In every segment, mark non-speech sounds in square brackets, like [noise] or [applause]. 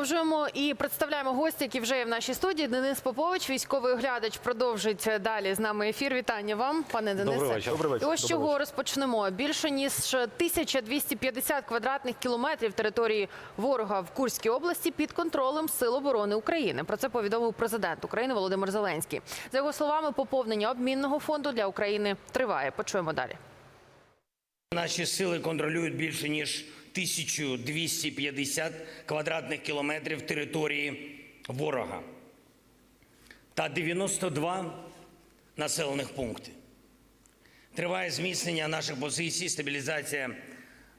Продовжуємо і представляємо гостя, які вже є в нашій студії. Денис Попович, військовий оглядач, продовжить далі з нами ефір. Вітання вам, пане Денисе. Добрий вечір. Добрий вечір. І ось Добрий чого вечір. розпочнемо. Більше ніж 1250 квадратних кілометрів території ворога в Курській області під контролем Сил оборони України. Про це повідомив президент України Володимир Зеленський. За його словами, поповнення обмінного фонду для України триває. Почуємо далі. Наші сили контролюють більше ніж 1250 квадратних кілометрів території ворога та 92 населених пункти. Триває зміцнення наших позицій, стабілізація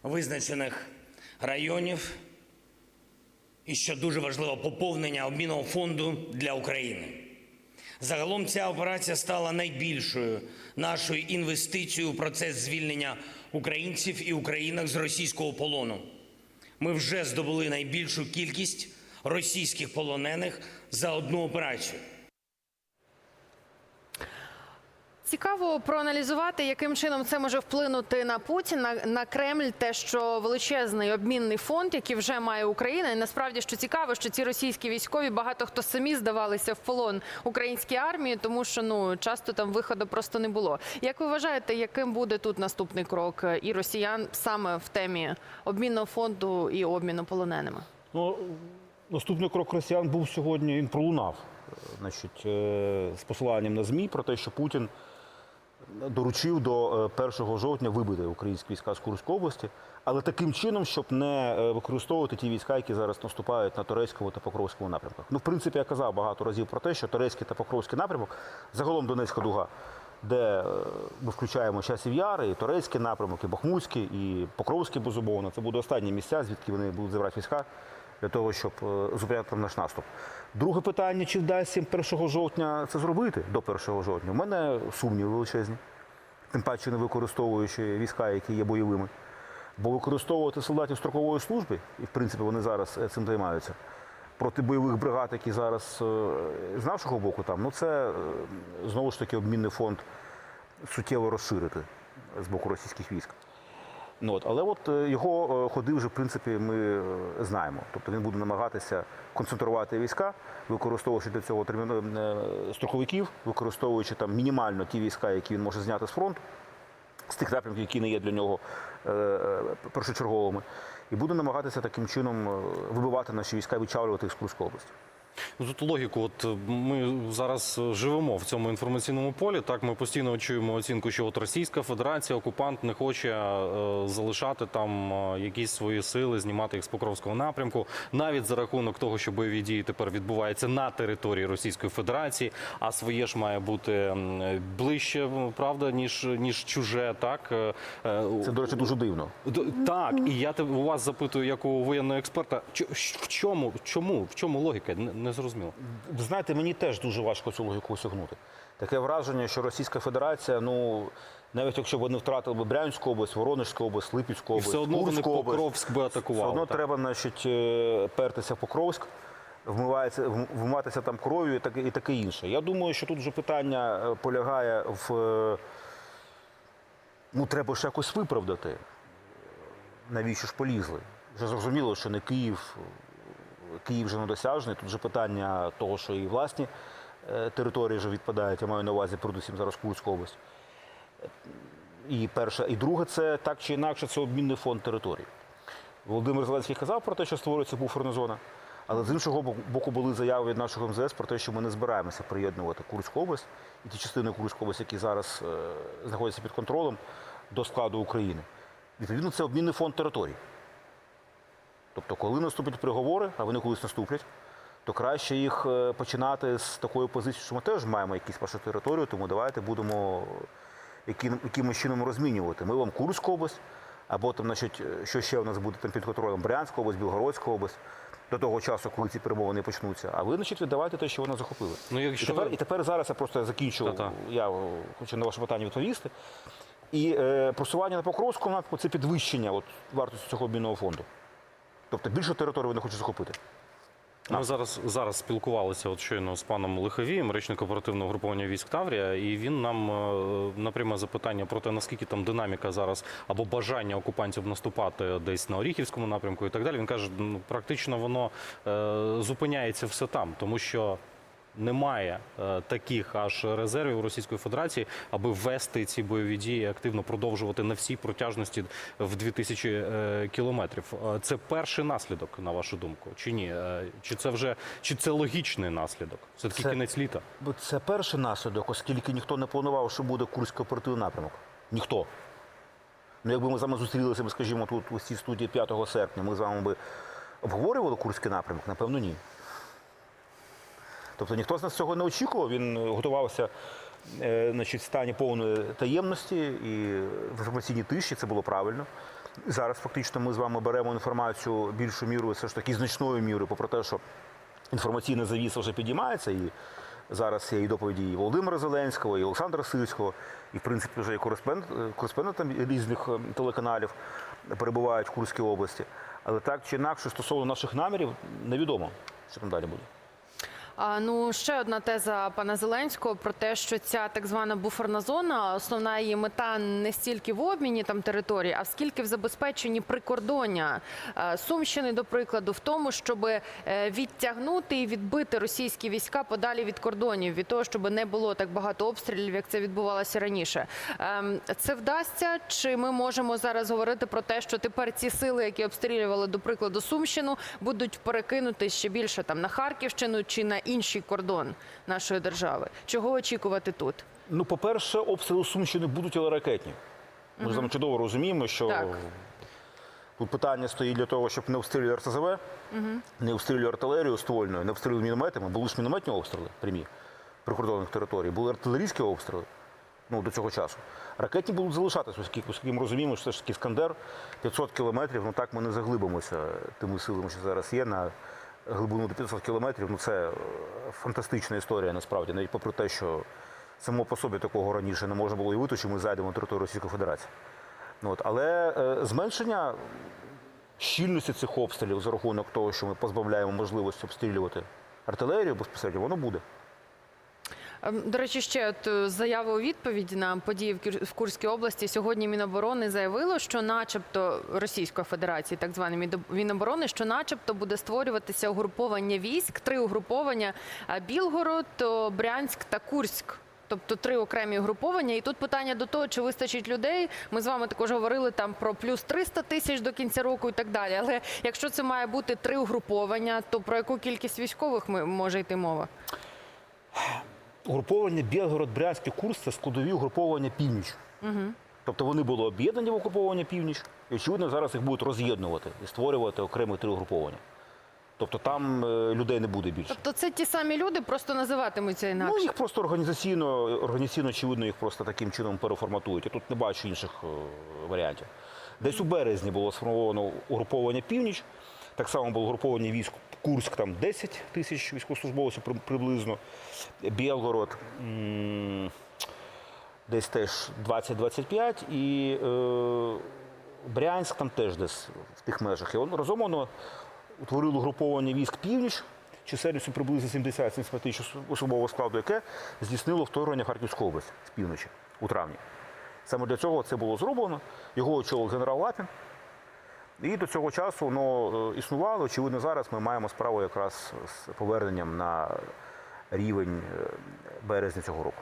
визначених районів і, що дуже важливо, поповнення обмінного фонду для України. Загалом ця операція стала найбільшою нашою інвестицією у процес звільнення українців і українок з російського полону. Ми вже здобули найбільшу кількість російських полонених за одну операцію. Цікаво проаналізувати, яким чином це може вплинути на Путіна на Кремль. Те, що величезний обмінний фонд, який вже має Україна, і насправді що цікаво, що ці російські військові багато хто самі здавалися в полон українській армії, тому що ну часто там виходу просто не було. Як ви вважаєте, яким буде тут наступний крок е, і росіян саме в темі обмінного фонду і обміну полоненими? Ну, наступний крок росіян був сьогодні. Він пролунав, е, значить, е, з посиланням на ЗМІ про те, що Путін доручив до е, 1 жовтня вибити українські війська з Курської області, але таким чином, щоб не е, використовувати ті війська, які зараз наступають на турецькому та покровському напрямках. Ну, в принципі, я казав багато разів про те, що турецький та покровський напрямок, загалом Донецька дуга, де е, ми включаємо часів Яри, і турецький напрямок, і Бахмутський, і Покровський, безумовно. Це будуть останні місця, звідки вони будуть забирати війська для того, щоб е, зупиняти наш наступ. Друге питання: чи вдасться їм 1 жовтня це зробити до 1 жовтня? У мене сумніви величезні, тим паче не використовуючи війська, які є бойовими. Бо використовувати солдатів строкової служби, і в принципі вони зараз е, цим займаються, проти бойових бригад, які зараз е, з нашого боку там, ну це знову ж таки обмінний фонд суттєво розширити з боку російських військ. Ну, от, але от е, його е, ходи вже в принципі ми е, знаємо. Тобто він буде намагатися концентрувати війська, використовуючи для цього терміно- строковиків, використовуючи там мінімально ті війська, які він може зняти з фронту, з тих напрямків, які не є для нього першочерговими, і буде намагатися таким чином вибивати наші війська, відчавлювати їх з Курської області. Ну, Тут логіку, от е, ми зараз е, живемо в цьому інформаційному полі. Так, ми постійно чуємо оцінку, що от Російська Федерація, окупант не хоче е, залишати там е, якісь свої сили, знімати їх з Покровського напрямку, навіть за рахунок того, що бойові дії тепер відбуваються на території Російської Федерації, а своє ж має бути ближче, правда, ніж ніж чуже. Так Це, до речі, дуже дивно. Так, і я у вас запитую, як у воєнного експерта, в чому, чому, в чому логіка? Не, зрозуміло. Ви знаєте, мені теж дуже важко цю логіку осягнути. Таке враження, що Російська Федерація, ну навіть якщо б вони втратили б Брянську область, Воронежську область, Липецьку І область, все одно вони область, Покровськ би атакували. все одно так. треба, значить, е, пертися в Покровськ, вмивається, вм- вмиватися там кров'ю і таке, і таке інше. Я думаю, що тут вже питання е, полягає в. е, Ну, треба ж якось виправдати. Навіщо ж полізли? Вже зрозуміло, що не Київ, Київ вже недосяжний. Тут вже питання того, що і власні е, території вже відпадають. Я маю на увазі передусім зараз Курську область. І перше, і друге, це так чи інакше, це обмінний фонд територій. Володимир Зеленський казав про те, що створюється буферна зона. Але з іншого боку були заяви від нашого МЗС про те, що ми не збираємося приєднувати Курську область і ті частини Курської області, які зараз е, знаходяться під контролем до складу України. Відповідно, це обмінний фонд територій. Тобто, коли наступлять переговори, а вони колись наступлять, то краще їх е, починати з такої позиції, що ми теж маємо якісь вашу територію, тому давайте будемо яким, якимось чином розмінювати. Ми вам Курську область, або там, значить, е, що ще у нас буде там під контролем Брянська область, Білгородська область. До того часу, коли ці перемовини почнуться, а ви, значить, віддавайте те, що вони захопили. Ну, І, тепер, і тепер зараз я просто закінчу, Та-та. я е, хочу на ваше питання відповісти. І е, просування на Покровському напрямку це підвищення от, вартості цього обмінного фонду. Тобто більше території вони хочуть захопити. Ми зараз зараз спілкувалися от щойно з паном Лиховієм, речником оперативного груповання військ Таврія, і він нам е, на пряме запитання про те, наскільки там динаміка зараз або бажання окупантів наступати десь на Оріхівському напрямку і так далі. Він каже, ну практично воно е, зупиняється все там, тому що. Немає е, таких аж резервів Російської Федерації, аби ввести ці бойові дії активно продовжувати на всій протяжності в 2000 е, кілометрів. Е, Це перший наслідок, на вашу думку, чи ні? Чи це вже чи це логічний наслідок? Все таки Це- кінець літа. Це перший наслідок, оскільки ніхто не планував, що буде Курський оперативний напрямок. Ніхто. Ну, якби ми з вами зустрілися, скажімо, тут у цій студії 5 серпня, ми з вами би обговорювали Курський напрямок? Напевно, ні. Тобто ніхто з нас цього не очікував, він е, готувався е, значить, в стані повної таємності і в інформаційній тиші, це було правильно. Зараз фактично ми з вами беремо інформацію більшу мірою, все ж таки значною мірою, попри те, що інформаційна завіса вже підіймається, і зараз є і доповіді і Володимира Зеленського, і Олександра Сильського, і в принципі вже і кореспондент, кореспонденти різних е, телеканалів перебувають в Курській області. Але так чи інакше, стосовно наших намірів, невідомо, що там далі буде. Ну ще одна теза пана Зеленського про те, що ця так звана буферна зона, основна її мета не стільки в обміні там території, а скільки в забезпеченні прикордоння е, Сумщини, до прикладу, в тому, щоб е, відтягнути і відбити російські війська подалі від кордонів, від того, щоб не було так багато обстрілів, як це відбувалося раніше. Ем, Це вдасться? Чи ми можемо зараз говорити про те, що тепер ці сили, які обстрілювали, до прикладу, Сумщину, будуть перекинути ще більше там на Харківщину чи на інший кордон нашої держави? Чого очікувати тут? Ну, по-перше, обстріли Сумщини будуть, але ракетні. Ми ж з вами чудово розуміємо, що Так. тут питання стоїть для того, щоб не обстрілювати РСЗВ, не обстрілювати артилерію ствольною, не обстрілювати мінометами. Були ж мінометні обстріли прямі прикордонних територій, були артилерійські обстріли ну, до цього часу. Ракетні будуть залишатися, оскільки, ми розуміємо, що все ж таки Іскандер 500 кілометрів, ну так ми не заглибимося тими силами, що зараз є на глибину до 500 кілометрів. Ну це е, фантастична історія насправді, навіть попри те, що само по собі такого раніше не можна було уявити, що ми зайдемо на територію Російської Федерації. Ну, от, але е, зменшення щільності цих обстрілів за рахунок того, що ми позбавляємо можливості обстрілювати артилерію безпосередньо, воно буде. Ем, До речі, ще от е, заява у відповідь на події в Курській області. Сьогодні Міноборони заявило, що, начебто, Російської Федерації, так Мідо- Міноборони, що, начебто, буде створюватися угруповання військ, три угруповання: Білгород, Брянськ та Курськ. Тобто три окремі угруповання, і тут питання до того, чи вистачить людей. Ми з вами також говорили там про плюс 300 тисяч до кінця року і так далі. Але якщо це має бути три угруповання, то про яку кількість військових може йти мова? Угруповання Білгород, Брянськ і Курс це складові угруповання північ. Тобто вони були об'єднані в угруповання північ, і очевидно, зараз їх будуть роз'єднувати і створювати окремі три угруповання. Тобто там е, людей не буде більше. Тобто це ті самі люди, просто називатимуться інакше. Ну, їх просто організаційно, організаційно, очевидно, їх просто таким чином переформатують. Я тут не бачу інших е, варіантів. Десь у березні було сформовано угруповання північ. Так само було угруповання військ Курськ, там 10 тисяч військовослужбовців приблизно. Білгород десь теж 20-25. І е, Брянськ там теж десь в тих межах. І воно разом воно утворило угруповання військ північ, чисельністю приблизно 70 тисяч особового складу, яке здійснило вторгнення в Харківську область з півночі у травні. Саме для цього це було зроблено. Його очолив генерал Лапін. І до цього часу воно е, існувало. Очевидно, зараз ми маємо справу якраз з поверненням на рівень е, березня цього року.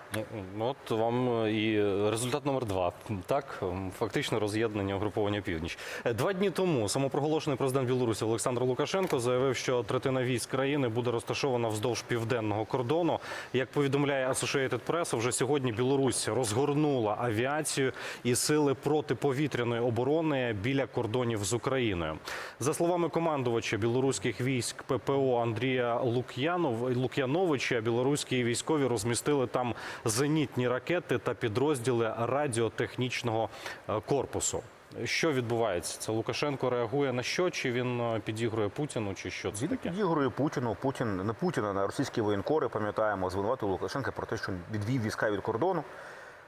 От вам і результат номер два. Так, фактично роз'єднання угруповання північ. Е, Два дні тому самопроголошений президент Білорусі Олександр Лукашенко заявив, що третина військ країни буде розташована вздовж південного кордону. Як повідомляє Associated Press, вже сьогодні Білорусь розгорнула авіацію і сили протиповітряної оборони біля кордонів з Україною. За словами командувача білоруських військ ППО Андрія Лук'янов Лук'яновича, білоруські військові розмістили там зенітні ракети та підрозділи радіотехнічного е, корпусу. Що відбувається? Це Лукашенко реагує на що? Чи він е, підігрує Путіну, чи що це Він таке? підігрує Путіну. Путін не Путіна, на російські воєнкори, пам'ятаємо, звинуватив Лукашенка про те, що відвів війська від кордону.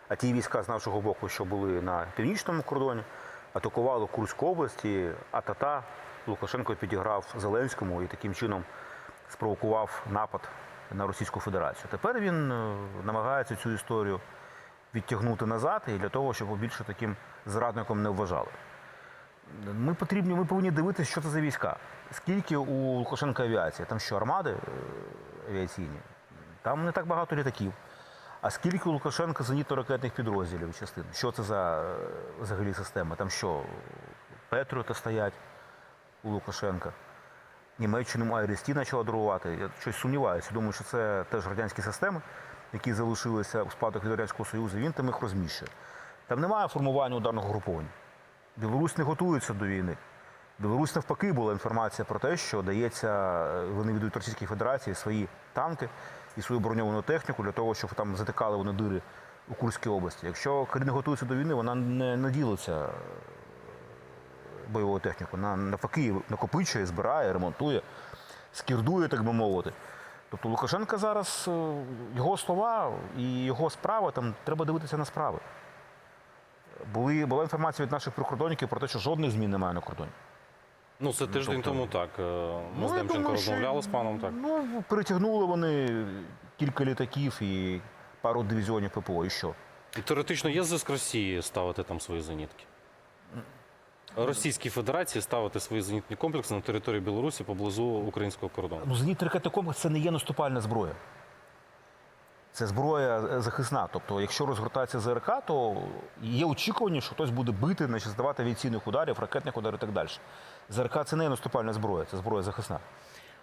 А ті війська з нашого боку, що були на північному кордоні, атакували Курську область, і Атата Лукашенко підіграв Зеленському і таким чином спровокував напад на Російську Федерацію. Тепер він е, намагається цю історію відтягнути назад і для того, щоб більше таким зрадником не вважали. Ми потрібні, ми повинні дивитися, що це за війська. Скільки у Лукашенка авіації? Там що, армади е, авіаційні? Там не так багато літаків. А скільки у Лукашенка зенітно-ракетних підрозділів частин? Що це за е, взагалі система? Там що, Петріоти стоять у Лукашенка? Німеччину Айрісті почала дорувати. Я щось сумніваюся. Думаю, що це теж радянські системи, які залишилися у спадок від Радянського Союзу. Він там їх розміщує. Там немає формування ударного груповання. Білорусь не готується до війни. Білорусь навпаки була інформація про те, що дається, е, вони віддають Російській Федерації свої танки і свою броньовану техніку для того, щоб там затикали вони дири у Курській області. Якщо країна готується до війни, вона не, не е, бойовою навпаки накопичує, збирає, ремонтує, скірдує, так би мовити. Тобто Лукашенка зараз е, його слова і його справи, там треба дивитися на справи. Були, була інформація від наших прикордонників про те, що жодних змін немає на кордоні. Ну, це тиждень тобто- тому так. е, Ми з Демченко розмовляли з паном так. Ну, перетягнули вони кілька літаків і пару дивізіонів ППО. І що? І теоретично є зв'язок Росії ставити там свої зенітки? Російській Федерації ставити свої зенітні комплекси на території Білорусі поблизу українського кордону. Ну, зенітний ракетний комплекс це не є наступальна зброя. Це зброя е, захисна. Тобто, якщо розгортається ЗРК, то є очікування, що хтось буде бити, значить, здавати авіаційних ударів, ракетних ударів і так далі. ЗРК це не є наступальна зброя, це зброя захисна.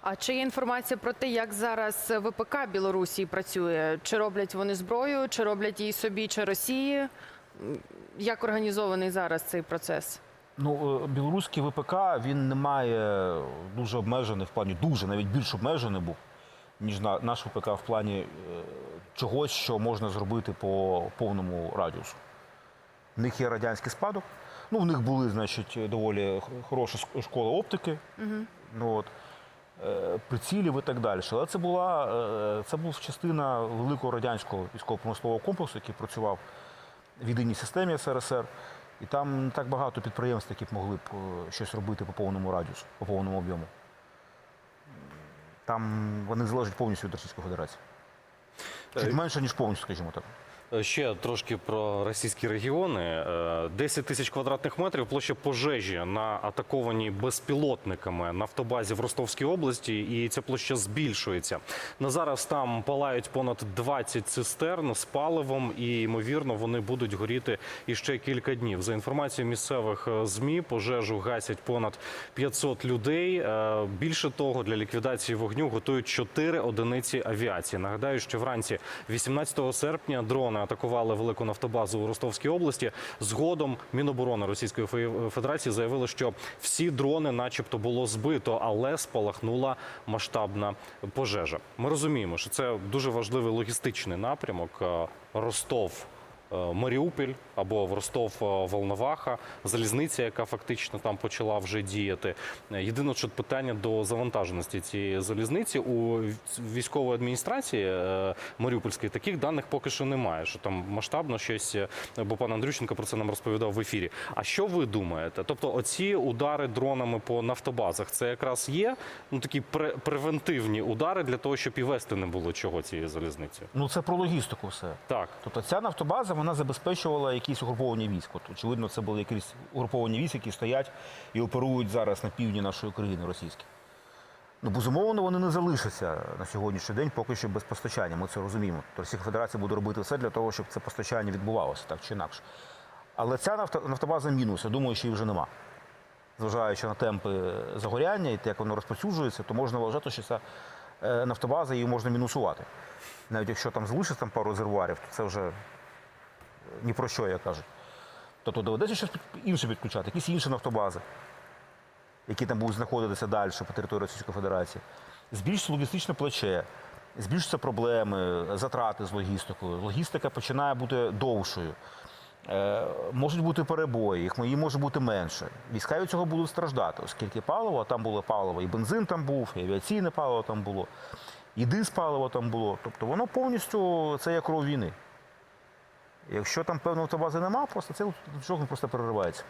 А чи є інформація про те, як зараз ВПК Білорусі працює? Чи роблять вони зброю, чи роблять її собі, чи Росії? Як організований зараз цей процес? Ну, е, білоруський ВПК він не має дуже обмежений в плані, дуже навіть більш обмежений був, ніж наш ВПК в плані е, чогось, що можна зробити по повному радіусу. В них є радянський спадок. Ну, в них були, значить, доволі хороша школа оптики, ну, от, е, прицілів і так далі. Але це була це був частина великого радянського військово-промислового комплексу, який працював в єдиній системі СРСР. І там не так багато підприємств, які б могли б е, щось робити по повному радіусу, по повному об'єму. Там вони залежать повністю від Російської Федерації. Чуть менше, ніж повністю, скажімо так. Е, Ще трошки про російські регіони. Е, 10 тисяч квадратних метрів площа пожежі на атакованій безпілотниками нафтобазі в Ростовській області, і ця площа збільшується. На зараз там палають понад 20 цистерн з паливом, і ймовірно вони будуть горіти іще кілька днів. За інформацією місцевих е, змі, пожежу гасять понад 500 людей. Е, Більше того, для ліквідації вогню готують 4 одиниці авіації. Нагадаю, що вранці 18 серпня дрони атакували велику нафтобазу у Ростовській області. Згодом Міноборони Російської Федерації заявили, що всі дрони, начебто, було збито, але спалахнула масштабна пожежа. Ми розуміємо, що це дуже важливий логістичний напрямок. Е, Ростов. Е, Маріуполь або в Ростов е, Волноваха, залізниця, яка фактично там почала вже діяти. Єдине, що питання до завантаженості цієї залізниці у військової адміністрації е, Маріупольської таких даних поки що немає. Що там масштабно щось, бо пан Андрющенко про це нам розповідав в ефірі. А що ви думаєте? Тобто, оці удари дронами по нафтобазах, це якраз є ну такі пре- превентивні удари для того, щоб і вести не було чого цієї залізниці. Ну це про логістику все. Так. Тобто ця нафтобаза вона забезпечувала якісь угруповання військ. От, очевидно, це були якісь угруповання військ, які стоять і оперують зараз на півдні нашої країни російські. Ну, безумовно, вони не залишаться на сьогоднішній день поки що без постачання. Ми це розуміємо. Тобто Російська Федерація буде робити все для того, щоб це постачання відбувалося так чи інакше. Але ця нафтобаза мінус, я думаю, що її вже нема. Зважаючи на темпи загоряння і те, як воно розповсюджується, то можна вважати, що ця е, нафтобаза її можна мінусувати. Навіть якщо там залишиться там пару резервуарів, то це вже ні про що, як кажуть. Тобто доведеться щось інше підключати, якісь інші нафтобази, які там будуть знаходитися далі по території Російської Федерації. Збільшиться логістичне плече, збільшуються проблеми, затрати з логістикою. Логістика починає бути довшою. Е, можуть бути перебої, їх може бути менше. Війська від цього будуть страждати, оскільки паливо, там було паливо, і бензин там був, і авіаційне паливо там було, і диспаливо там було. Тобто воно повністю це як кров війни. Якщо там певної автобази немає, просто це жовтень просто переривається.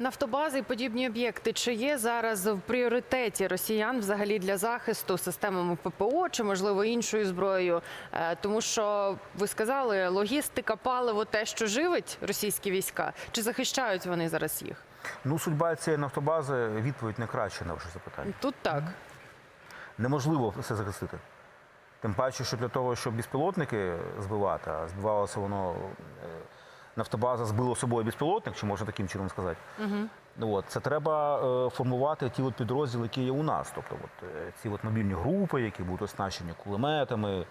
Нафтобази і подібні об'єкти чи є зараз в пріоритеті росіян взагалі для захисту системами ППО чи можливо іншою зброєю? Е, Тому що ви сказали, логістика, паливо, те, що живить російські війська, чи захищають вони зараз їх? Ну, судьба цієї нафтобази відповідь не краща на ваше запитання. Тут так. Неможливо все захистити. Тим паче, що для того, щоб безпілотники збивати, а збивалося воно е, нафтобаза збила собою безпілотник, чи можна таким чином сказати. Угу. От, це треба е, формувати ті от підрозділи, які є у нас. Тобто от, е, ці от мобільні групи, які будуть оснащені кулеметами,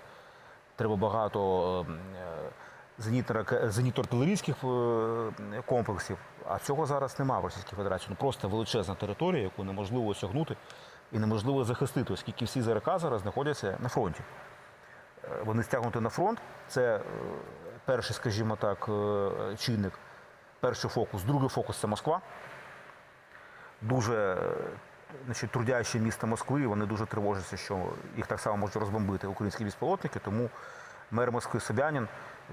треба багато е, зенітно- зенітно-артилерійських комплексів. А цього зараз немає в Російській Федерації. Ну просто величезна територія, яку неможливо осягнути і неможливо захистити, оскільки всі ЗРК зараз знаходяться на фронті. Е, Вони стягнуті на фронт. Це е, перший, скажімо так, е, чинник, перший фокус. Другий фокус це Москва. Дуже значить, трудяще місто Москви. Вони дуже тривожаться, що їх так само можуть розбомбити українські безпілотники. Тому мер Москви Собянін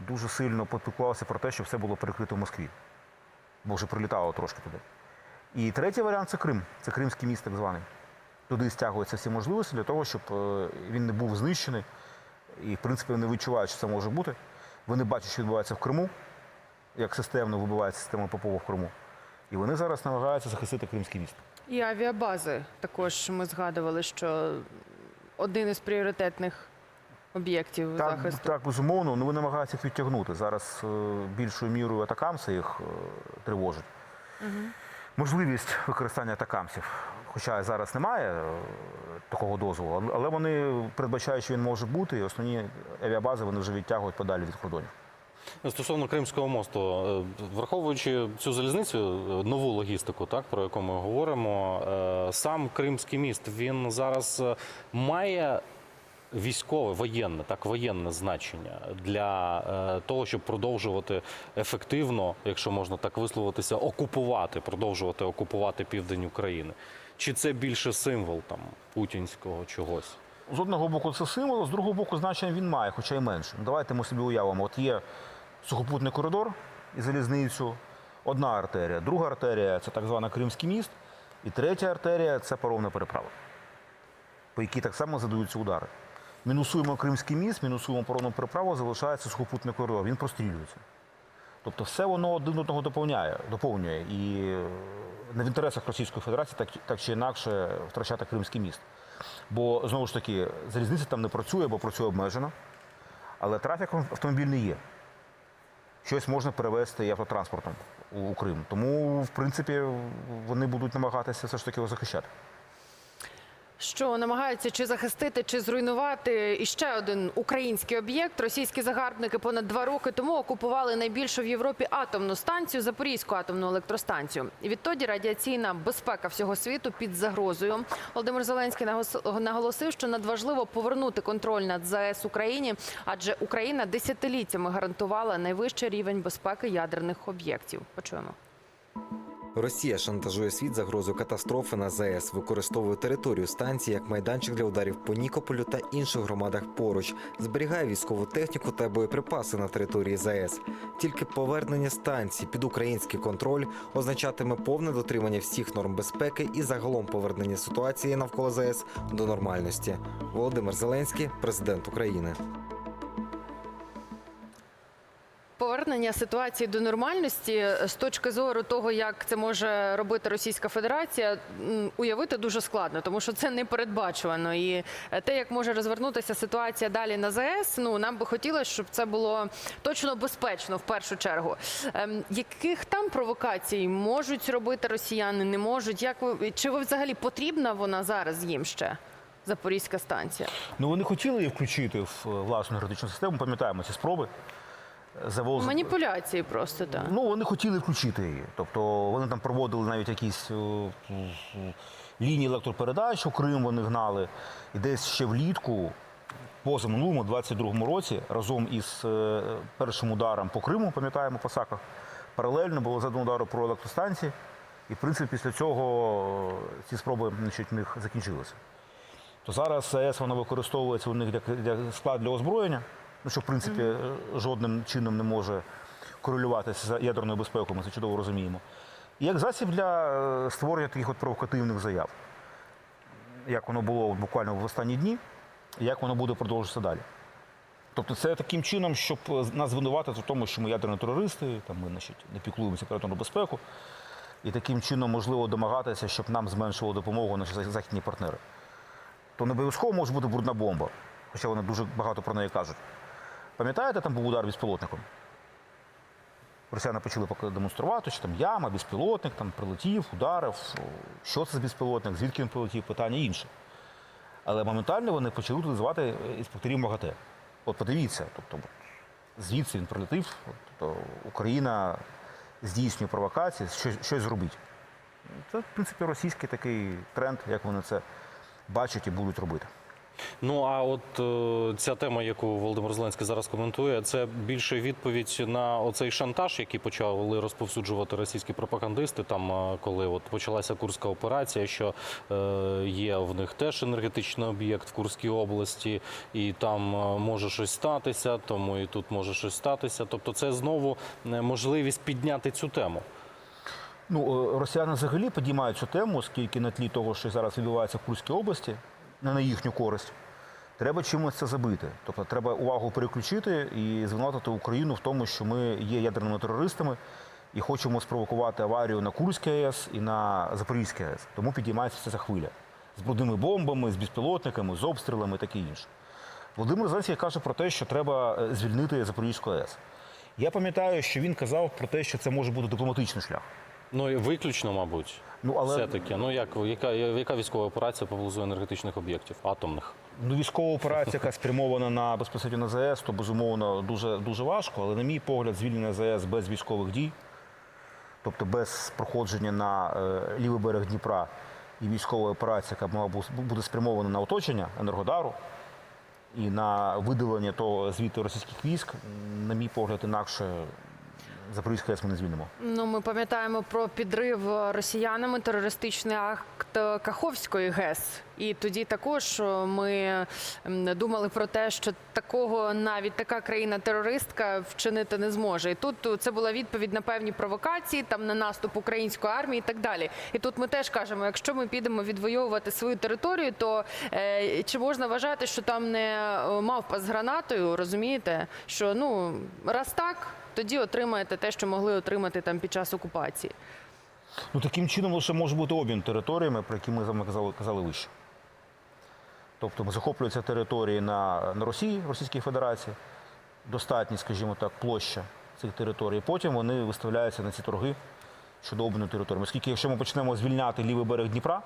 дуже сильно попіклувався про те, щоб все було перекрито в Москві. Бо вже прилітало трошки туди. І третій варіант це Крим. Це Кримський міст, так званий. Туди стягуються всі можливості для того, щоб е, він не був знищений. І, в принципі, вони відчувають, що це може бути. Вони бачать, що відбувається в Криму, як системно вибивається система ППО в Криму. І вони зараз намагаються захистити Кримський міст. І авіабази також ми згадували, що один із пріоритетних об'єктів Так, захисту. так, безумовно, ну вони намагаються їх відтягнути. Зараз е, більшою мірою атакамси їх е, тривожить. Можливість використання атакамсів. Хоча зараз немає е, такого дозволу, але- вони передбачають, що він може бути, і основні авіабази вони вже відтягують подалі від кордонів. Стосовно Кримського мосту, е, враховуючи цю залізницю, е, нову логістику, так про яку ми говоримо, сам Кримський міст він зараз має військове, воєнне, так воєнне значення для того, щоб продовжувати ефективно, якщо можна так висловитися, окупувати, продовжувати окупувати південь України. Чи це більше символ там путінського чогось? З одного боку, це символ, з другого боку, значення він має, хоча й менше. Ну, Давайте ми собі уявимо: от є сухопутний коридор і залізницю, одна артерія, друга артерія це так звана Кримський міст, і третя артерія це паромна переправа, по якій так само задаються удари. Мінусуємо Кримський міст, мінусуємо паромну переправу, залишається сухопутний коридор, він прострілюється. Тобто все воно один одного доповняє, доповнює. І е, не в інтересах Російської Федерації так, так чи інакше втрачати Кримський міст. Бо знову ж таки, залізниця там не працює, бо працює обмежено, але трафік автомобільний є. Щось можна перевезти і автотранспортом у, у Крим. Тому, в принципі, вони будуть намагатися все ж таки його захищати. Що намагаються чи захистити, чи зруйнувати і ще один український об'єкт. Російські загарбники понад два роки тому окупували найбільшу в Європі атомну станцію Запорізьку атомну електростанцію. І відтоді радіаційна безпека всього світу під загрозою. Володимир Зеленський наголосив, що надважливо повернути контроль над ЗАЕС Україні, адже Україна десятиліттями гарантувала найвищий рівень безпеки ядерних об'єктів. Почуємо. Росія шантажує світ загрозою катастрофи на ЗАЕС, використовує територію станції як майданчик для ударів по Нікополю та інших громадах поруч, зберігає військову техніку та боєприпаси на території ЗАЕС. Тільки повернення станції під український контроль означатиме повне дотримання всіх норм безпеки і загалом повернення ситуації навколо ЗАЕС до нормальності. Володимир Зеленський, президент України. Повернення ситуації до нормальності з точки зору того, як це може робити Російська Федерація, уявити дуже складно, тому що це не передбачувано. І е, те, як може розвернутися ситуація далі на ЗАЕС, ну нам би хотілося, щоб це було точно безпечно в першу чергу. Ем, Яких там провокацій можуть робити росіяни, не можуть? Як ви чи ви взагалі потрібна вона зараз їм ще? Запорізька станція. Ну, вони хотіли її включити в е, власну енергетичну систему, пам'ятаємо ці спроби. Завоз... Маніпуляції просто так. Ну, вони хотіли включити її. Тобто вони там проводили навіть якісь е, лінії електропередач у Крим вони гнали. І десь ще влітку, позаминулому, 22-му році, разом із е, першим ударом по Криму, пам'ятаємо, по Саках, паралельно було задано удару про електростанції. І, в принципі, після цього е, ці спроби значить, в них закінчилися. То зараз АЕС вона використовується у них як склад для озброєння, ну, що в принципі жодним чином не може корелюватися з ядерною безпекою, ми це чудово розуміємо. і як засіб для е, створення таких от провокативних заяв, як воно було буквально в останні дні, і як воно буде продовжуватися далі. Тобто це таким чином, щоб е, нас звинуватити в тому, що ми ядерні терористи, там ми значить, не піклуємося про ядерну безпеку, і таким чином можливо домагатися, щоб нам зменшували допомогу наші західні партнери. То не обов'язково може бути брудна бомба, хоча вони дуже багато про неї кажуть. Пам'ятаєте, там був удар безпілотником? Росіяни почали демонструвати, що там яма, безпілотник, там прилетів, ударив. Що це за безпілотник, звідки він прилетів, питання інше. Але моментально вони почали утилізувати інспекторів МАГАТЕ. От подивіться, тобто звідси він прилетів, тобто Україна здійснює провокації, щось, щось зробить. Це, в принципі, російський такий тренд, як вони це бачать і будуть робити. Ну а от е, ця тема, яку Володимир Зеленський зараз коментує, це більше відповідь на оцей шантаж, який почали розповсюджувати російські пропагандисти. Там е, коли от почалася курська операція, що е, є в них теж енергетичний об'єкт в Курській області, і там е, може щось статися, тому і тут може щось статися. Тобто, це знову е, можливість підняти цю тему. Ну, е, росіяни взагалі підіймають цю тему, оскільки на тлі того, що зараз відбувається в Курській області, не на їхню користь, треба чимось це забити. Тобто треба увагу переключити і звинуватити Україну в тому, що ми є ядерними терористами і хочемо спровокувати аварію на Курській АЕС і на Запорізькій АЕС. Тому підіймається ця хвиля з брудними бомбами, з безпілотниками, з обстрілами таке інше. Володимир Зеленський каже про те, що треба е, звільнити Запорізьку АЕС. Я пам'ятаю, що він казав про те, що це може бути дипломатичний шлях. Ну і виключно, мабуть. Ну, але Все таки, ну як яка, яка військова операція поблизу енергетичних об'єктів атомних? Ну, військова операція, яка спрямована на безпосередньо на ЗАЕС, то безумовно дуже дуже важко. Але на мій погляд, звільнення ЗАЕС без військових дій, тобто без проходження на е, лівий берег Дніпра і військова операція, яка мала буде спрямована на оточення Енергодару і на видалення того звідти російських військ, на мій погляд, інакше Запорізька АЕС ми не звільнимо. Ну, ми пам'ятаємо про підрив росіянами терористичний акт Каховської ГЕС. І тоді також ми думали про те, що такого навіть така країна-терористка вчинити не зможе. І тут це була відповідь на певні провокації, там на наступ української армії і так далі. І тут ми теж кажемо, якщо ми підемо відвоювати свою територію, то е, чи можна вважати, що там не мавпа з гранатою, розумієте? Що ну раз так. Тоді отримаєте те, що могли отримати там під час окупації. Ну, таким чином лише може бути обмін територіями, про які ми з вами казали, казали вище. Тобто захоплюються території на, на Росії, Російській Федерації, достатні, скажімо так, площа цих територій. Потім вони виставляються на ці торги щодо обміну території. Оскільки якщо ми почнемо звільняти лівий берег Дніпра,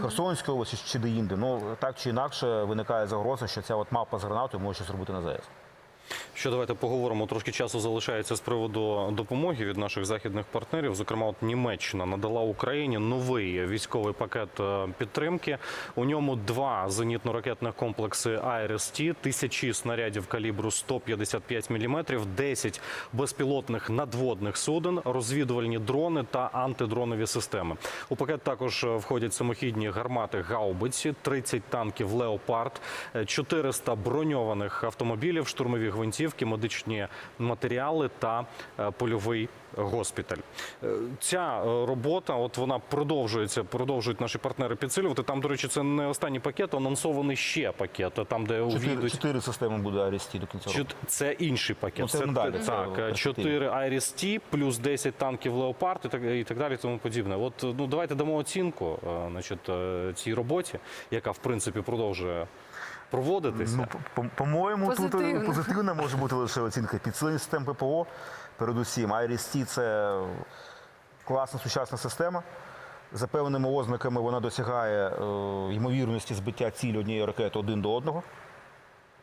Херсонської області чи де-інде, ну так чи інакше виникає загроза, що ця от мапа з гранатою може щось робити на ЗАЕС. Що давайте поговоримо. Трошки часу залишається з приводу допомоги від наших західних партнерів. Зокрема, от Німеччина надала Україні новий військовий пакет е, підтримки. У ньому два зенітно-ракетних комплекси «Айрес-Ті», тисячі снарядів калібру 155 мм, 10 безпілотних надводних суден, розвідувальні дрони та антидронові системи. У пакет також е, входять самохідні гармати гаубиці, 30 танків Леопард, е, 400 броньованих автомобілів, штурмові гвинтівки, медичні матеріали та е, польовий госпіталь. Е, Ця е, робота, от вона продовжується, продовжують наші партнери підсилювати. Там, до речі, це не останній пакет, анонсований ще пакет. Там, де Чотири, увійдуть чотири системи буде Арісті до кінця року. Це інший пакет. Ну, це це так, в перспективі. 4 Iris T, плюс 10 танків Леопард і так, і так далі, тому подібне. От ну давайте дамо оцінку значить, цій роботі, яка в принципі продовжує проводитися. Ну, по- по-моєму, тут е, позитивна може бути лише оцінка підсилення систем ППО. Передусім, IRIS-T – це класна сучасна система. За певними ознаками вона досягає е, ймовірності збиття цілі однієї ракети один до одного.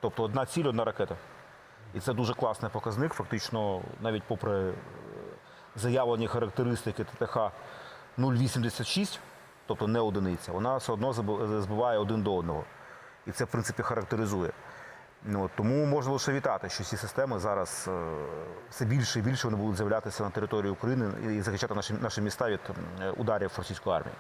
Тобто одна ціль, одна ракета. І це дуже класний показник. Фактично, навіть попри е, заявлені характеристики ТТХ 0,86, тобто не одиниця, вона все одно збиває один до одного. І це, в принципі, характеризує. Ну, тому можна лише вітати, що ці системи зараз е, все більше і більше вони будуть з'являтися на території України і захищати наші, наші міста від е, ударів російської армії.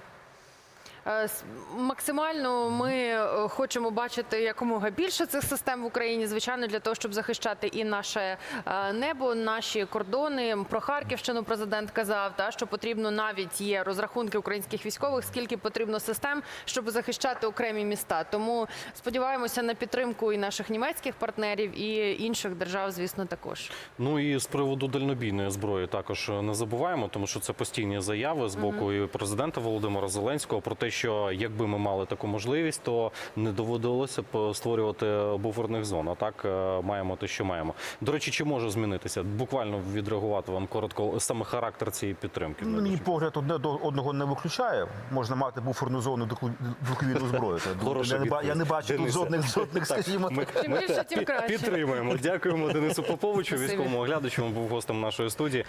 Е, Максимально ми е, хочемо бачити якомога більше цих систем в Україні, звичайно, для того, щоб захищати і наше е, небо, наші кордони. Про Харківщину президент казав, та що потрібно навіть є розрахунки українських військових, скільки потрібно систем, щоб захищати окремі міста. Тому сподіваємося на підтримку і наших німецьких партнерів, і інших держав, звісно, також. Ну і з приводу дальнобійної зброї також не забуваємо, тому що це постійні заяви з боку і президента Володимира Зеленського про те, що якби ми мали таку можливість, то не доводилося б створювати буферних зон. А так е, маємо те, що маємо. До речі, чи може змінитися? Буквально відреагувати вам коротко саме характер цієї підтримки. Ну, мій погляд одне до одного не виключає. Можна мати буферну зону двоковільну зброю. Я, не, бачу тут жодних, жодних [laughs] скажімо, Ми, підтримуємо. Дякуємо Денису Поповичу, військовому оглядачу. Він був гостем нашої студії.